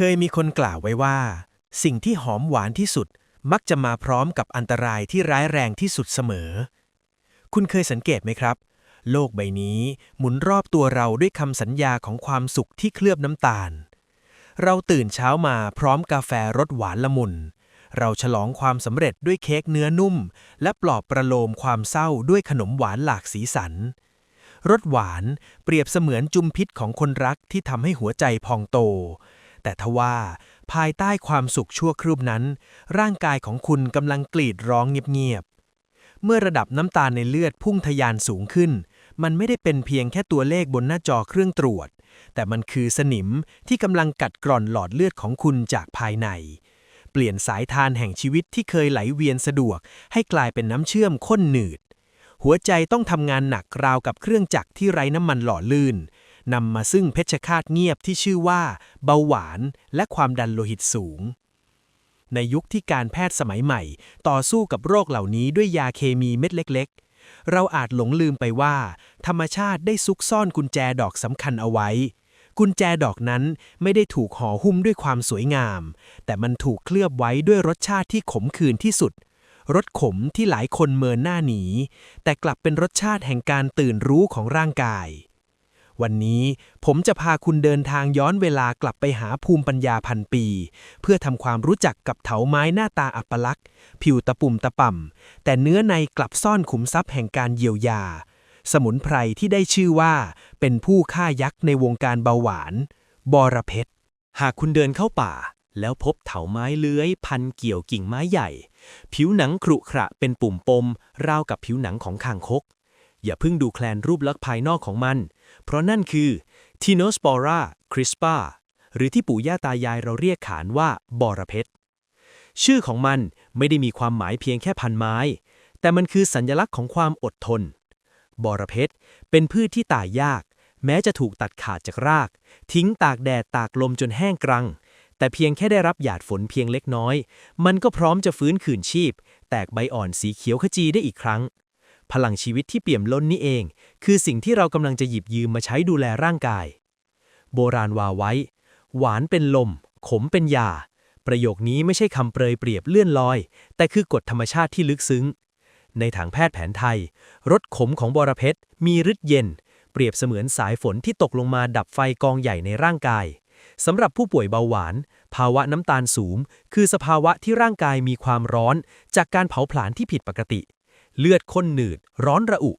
เคยมีคนกล่าวไว้ว่า สิ่งที่หอมหวานที่สุดมักจะมาพร้อมกับอันตรายที่ร้ายแรงที่สุดเสมอ คุณเคยสังเกตไหมครับ โลกใบนี้หมุนรอบตัวเราด้วยคำสัญญาของความสุขที่เคลือบน้ำตาล เราตื่นเช้ามาพร้อมกาแฟรสหวานละมุน เราฉลองความสำเร็จด้วยเค้กเนื้อนุ่ม และปลอบประโลมความเศร้าด้วยขนมหวานหลากสีสันรสหวานเปรียบเสมือนจุมพิษของคนรักที่ทำให้หัวใจพองโต แต่ทว่า ภายใต้ความสุขชั่วครู่นั้น ร่างกายของคุณกำลังกรีดร้องเงียบๆ เมื่อระดับน้ำตาลในเลือดพุ่งทะยานสูงขึ้น มันไม่ได้เป็นเพียงแค่ตัวเลขบนหน้าจอเครื่องตรวจ แต่มันคือสนิมที่กำลังกัดกร่อนหลอดเลือดของคุณจากภายใน เปลี่ยนสายทานแห่งชีวิตที่เคยไหลเวียนสะดวก ให้กลายเป็นน้ำเชื่อมข้นหนืด หัวใจต้องทำงานหนักราวกับเครื่องจักรที่ไร้น้ำมันหล่อลื่น นำมาซึ่งเพชฌฆาตเงียบที่ชื่อว่า เบาหวานและความดันโลหิตสูง ในยุคที่การแพทย์สมัยใหม่ ต่อสู้กับโรคเหล่านี้ด้วยยาเคมีเม็ดเล็ก ๆ เราอาจหลงลืมไปว่า ธรรมชาติได้ซุกซ่อนกุญแจดอกสำคัญเอาไว้ กุญแจดอกนั้นไม่ได้ถูกห่อหุ้มด้วยความสวยงาม แต่มันถูกเคลือบไว้ด้วยรสชาติที่ขมขื่นที่สุดรสขมที่หลายคนเมินหน้าหนี แต่กลับเป็นรสชาติแห่งการตื่นรู้ของร่างกาย วันนี้ผมจะพาคุณเดินทางย้อนเวลากลับไปหาภูมิปัญญาพันปี เพื่อทำความรู้จักกับเถาไม้หน้าตาอัปลักษณ์ผิวตะปุ่มตะป่ำแต่เนื้อในกลับซ่อนขุมทรัพย์แห่งการเยียวยา สมุนไพรที่ได้ชื่อว่า เป็นผู้ฆ่ายักษ์ในวงการเบาหวาน บอระเพ็ดหากคุณเดินเข้าป่า แล้วพบเถาไม้เลื้อย พันเกี่ยวกิ่งไม้ใหญ่ ผิวหนังครุขระเป็นปุ่มปม ราวกับผิวหนังของคางคก อย่าเพิ่งดูแคลนรูปลักษณ์ภายนอกของมัน เพราะนั่นคือ Tinospora crispa หรือที่ปู่ย่าตายายเราเรียกขานว่าบอระเพ็ดชื่อของมันไม่ได้มีความหมายเพียงแค่พันไม้ แต่มันคือสัญลักษณ์ของความอดทน บอระเพ็ดเป็นพืชที่ตายยาก แม้จะถูกตัดขาดจากราก ทิ้งตากแดดตากลมจนแห้งกรัง แต่เพียงแค่ได้รับหยาดฝนเพียงเล็กน้อย มันก็พร้อมจะฟื้นคืนชีพ แตกใบอ่อนสีเขียวขจีได้อีกครั้ง พลังชีวิตที่เปี่ยมล้นนี่เอง คือสิ่งที่เรากำลังจะหยิบยืมมาใช้ดูแลร่างกาย โบราณว่าไว้ หวานเป็นลม ขมเป็นยา ประโยคนี้ไม่ใช่คำเปรยเปรียบเลื่อนลอย แต่คือกฎธรรมชาติที่ลึกซึ้ง ในทางแพทย์แผนไทยรสขมของบอระเพ็ดมีฤทธิ์เย็น เปรียบเสมือนสายฝนที่ตกลงมาดับไฟกองใหญ่ในร่างกายสำหรับผู้ป่วยเบาหวาน ภาวะน้ำตาลสูง คือสภาวะที่ร่างกายมีความร้อน จากการเผาผลาญที่ผิดปกติ เลือดข้นหนืด ร้อนระอุ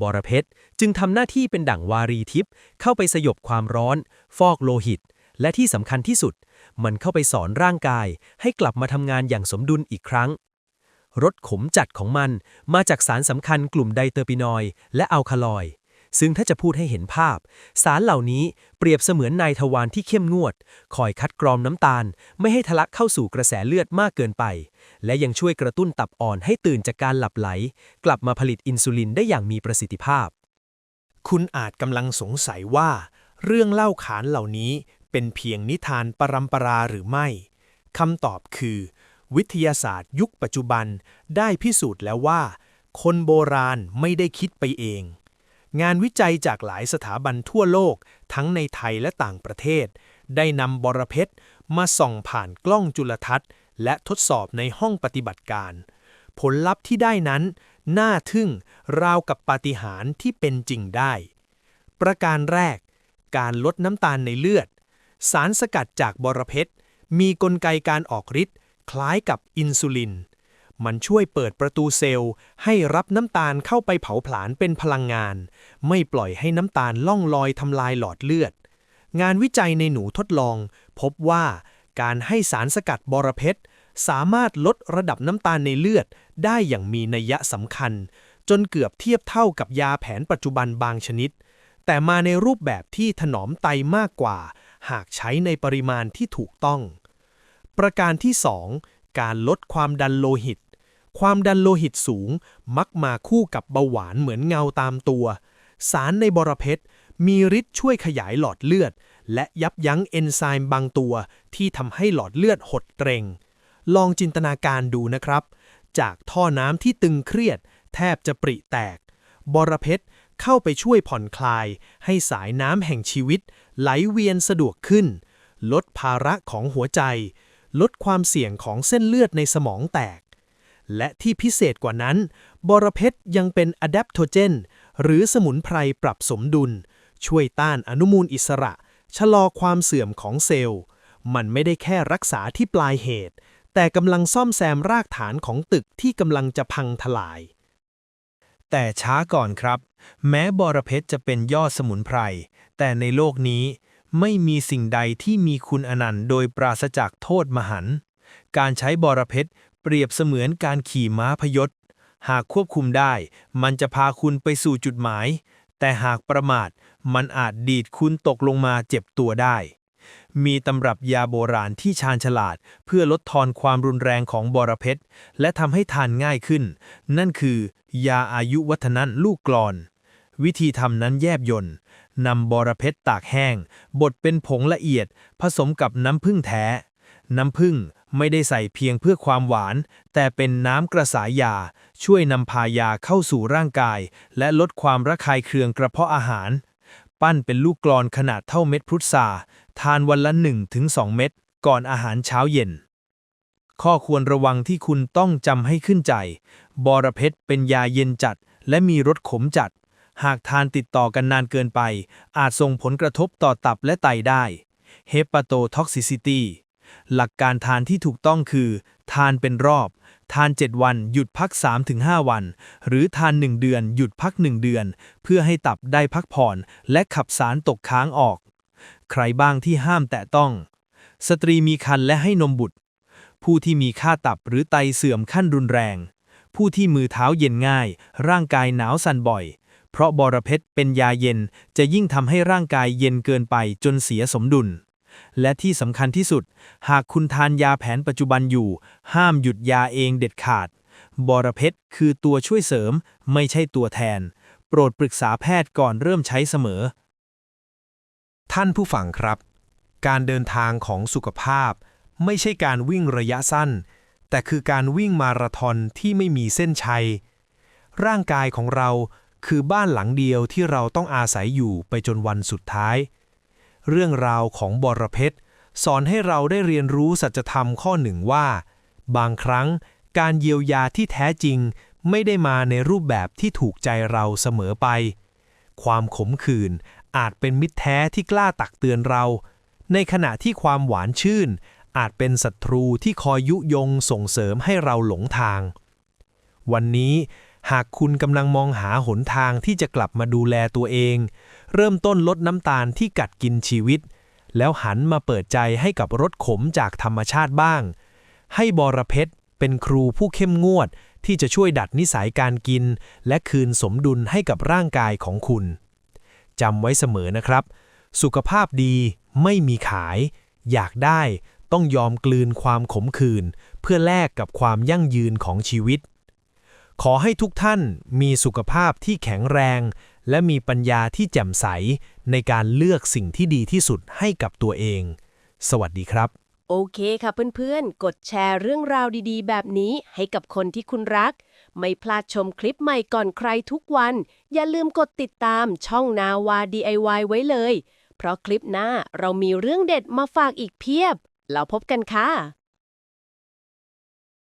บอระเพ็ดจึงทำหน้าที่เป็นดั่งวารีทิพย์เข้าไปสยบความร้อน ฟอกโลหิต และที่สำคัญที่สุด มันเข้าไปสอนร่างกาย ให้กลับมาทำงานอย่างสมดุลอีกครั้งรสขมจัดของมันมาจากสารสำคัญกลุ่มไดเตอร์ปินอยด์และอัลคาลอยด์ ซึ่งถ้าจะพูดให้เห็นภาพ สารเหล่านี้เปรียบเสมือนนายทวารที่เข้มงวด คอยคัดกรองน้ำตาล ไม่ให้ทะลักเข้าสู่กระแสเลือดมากเกินไป และยังช่วยกระตุ้นตับอ่อนให้ตื่นจากการหลับไหล กลับมาผลิตอินซูลินได้อย่างมีประสิทธิภาพ คุณอาจกำลังสงสัยว่า เรื่องเล่าขานเหล่านี้เป็นเพียงนิทานปรำปราหรือไม่คำตอบคือ วิทยาศาสตร์ยุคปัจจุบันได้พิสูจน์แล้วว่า คนโบราณไม่ได้คิดไปเอง งานวิจัยจากหลายสถาบันทั่วโลก ทั้งในไทยและต่างประเทศ ได้นำบอระเพ็ดมาส่องผ่านกล้องจุลทรรศน์ และทดสอบในห้องปฏิบัติการ ผลลัพธ์ที่ได้นั้น น่าทึ่งราวกับปาฏิหาริย์ที่เป็นจริงได้ ประการแรก การลดน้ำตาลในเลือด สารสกัดจากบอระเพ็ดมีกลไกการออกฤทธิ์คล้ายกับอินซูลิน มันช่วยเปิดประตูเซลล์ ให้รับน้ำตาลเข้าไปเผาผลาญเป็นพลังงาน ไม่ปล่อยให้น้ำตาลล่องลอยทำลายหลอดเลือด งานวิจัยในหนูทดลอง พบว่าการให้สารสกัดบอระเพ็ดสามารถลดระดับน้ำตาลในเลือดได้อย่างมีนัยสำคัญ จนเกือบเทียบเท่ากับยาแผนปัจจุบันบางชนิด แต่มาในรูปแบบที่ถนอมไตมากกว่า หากใช้ในปริมาณที่ถูกต้อง ประการที่ 2 การลดความดันโลหิต ความดันโลหิตสูงมักมาคู่กับเบาหวานเหมือนเงาตามตัว สารในบอระเพ็ดมีฤทธิ์ช่วยขยายหลอดเลือด และยับยั้งเอนไซม์บางตัว ที่ทำให้หลอดเลือดหดเกร็งลองจินตนาการดูนะครับ จากท่อน้ำที่ตึงเครียด แทบจะปริแตก บอระเพ็ดเข้าไปช่วยผ่อนคลาย ให้สายน้ำแห่งชีวิต ไหลเวียนสะดวกขึ้น ลดภาระของหัวใจ ลดความเสี่ยงของเส้นเลือดในสมองแตก และที่พิเศษกว่านั้น บอระเพ็ดยังเป็นอะแดปโทเจน หรือสมุนไพรปรับสมดุล ช่วยต้านอนุมูลอิสระ ชะลอความเสื่อมของเซลล์ มันไม่ได้แค่รักษาที่ปลายเหตุ แต่กำลังซ่อมแซมรากฐานของตึกที่กำลังจะพังทลาย แต่ช้าก่อนครับ แม้บอระเพ็ดจะเป็นยอดสมุนไพร แต่ในโลกนี้ไม่มีสิ่งใดที่มีคุณอนันต์โดยปราศจากโทษมหันต์การใช้บอระเพ็ด เปรียบเสมือนการขี่ม้าพยศ หากควบคุมได้ มันจะพาคุณไปสู่จุดหมาย แต่หากประมาท มันอาจดีดคุณตกลงมาเจ็บตัวได้ มีตำรับยาโบราณที่ชาญฉลาด เพื่อลดทอนความรุนแรงของบอระเพ็ดและทำให้ทานง่ายขึ้น นั่นคือ ยาอายุวัฒนันลูกกลอน วิธีทำนั้นแยบยนต์นำบอระเพ็ดตากแห้ง บดเป็นผงละเอียด ผสมกับน้ำผึ้งแท้ น้ำผึ้ง ไม่ได้ใส่เพียงเพื่อความหวาน แต่เป็นน้ำกระสายยา ช่วยนำพายาเข้าสู่ร่างกาย และลดความระคายเคืองกระเพาะอาหาร ปั้นเป็นลูกกลอนขนาดเท่าเม็ดพุทราทานวันละ 1-2 เม็ดก่อนอาหารเช้าเย็น ข้อควรระวังที่คุณต้องจำให้ขึ้นใจ บอระเพ็ดเป็นยาเย็นจัด และมีรสขมจัด หากทานติดต่อกันนานเกินไป อาจส่งผลกระทบต่อตับและไตได้ Hepatotoxicity หลักการทานที่ถูกต้องคือ ทานเป็นรอบ ทาน 7 วัน หยุดพัก 3-5 วัน หรือทาน 1 เดือน หยุดพัก 1 เดือน เพื่อให้ตับได้พักผ่อน และขับสารตกค้างออก ใครบ้างที่ห้ามแตะต้อง สตรีมีครรภ์และให้นมบุตร ผู้ที่มีค่าตับหรือไตเสื่อมขั้นรุนแรง ผู้ที่มือเท้าเย็นง่าย ร่างกายหนาวสั่นบ่อยเพราะบอระเพ็ดเป็นยาเย็นจะยิ่งทำให้ร่างกายเย็นเกินไปจนเสียสมดุล และที่สำคัญที่สุด หากคุณทานยาแผนปัจจุบันอยู่ ห้ามหยุดยาเองเด็ดขาด บอระเพ็ดคือตัวช่วยเสริม ไม่ใช่ตัวแทน โปรดปรึกษาแพทย์ก่อนเริ่มใช้เสมอ ท่านผู้ฟังครับ การเดินทางของสุขภาพ ไม่ใช่การวิ่งระยะสั้น แต่คือการวิ่งมาราธอนที่ไม่มีเส้นชัย ร่างกายของเราคือบ้านหลังเดียวที่เราต้องอาศัยอยู่ไปจนวันสุดท้าย เรื่องราวของบรเพชรสอนให้เราได้เรียนรู้สัจธรรมข้อหนึ่งว่า บางครั้งการเยียวยาที่แท้จริงไม่ได้มาในรูปแบบที่ถูกใจเราเสมอไป ความขมขื่นอาจเป็นมิตรแท้ที่กล้าตักเตือนเรา ในขณะที่ความหวานชื่น อาจเป็นศัตรูที่คอยยุยงส่งเสริมให้เราหลงทาง วันนี้ หากคุณกำลังมองหาหนทางที่จะกลับมาดูแลตัวเอง เริ่มต้นลดน้ำตาลที่กัดกินชีวิต แล้วหันมาเปิดใจให้กับรสขมจากธรรมชาติบ้าง ให้บอระเพ็ดเป็นครูผู้เข้มงวดที่จะช่วยดัดนิสัยการกิน และคืนสมดุลให้กับร่างกายของคุณจำไว้เสมอนะครับ สุขภาพดีไม่มีขาย อยากได้ต้องยอมกลืนความขมขื่นเพื่อแลกกับความยั่งยืนของชีวิต ขอให้ทุกท่านมีสุขภาพที่แข็งแรง และมีปัญญาที่แจ่มใส ในการเลือกสิ่งที่ดีที่สุดให้กับตัวเอง สวัสดีครับ โอเคค่ะเพื่อนๆ กดแชร์เรื่องราวดีๆ แบบนี้ให้กับคนที่คุณรัก ไม่พลาดชมคลิปใหม่ก่อนใครทุกวัน อย่าลืมกดติดตามช่องนาวา DIY ไว้เลย เพราะคลิปหน้าเรามีเรื่องเด็ดมาฝากอีกเพียบ แล้วพบกันค่ะ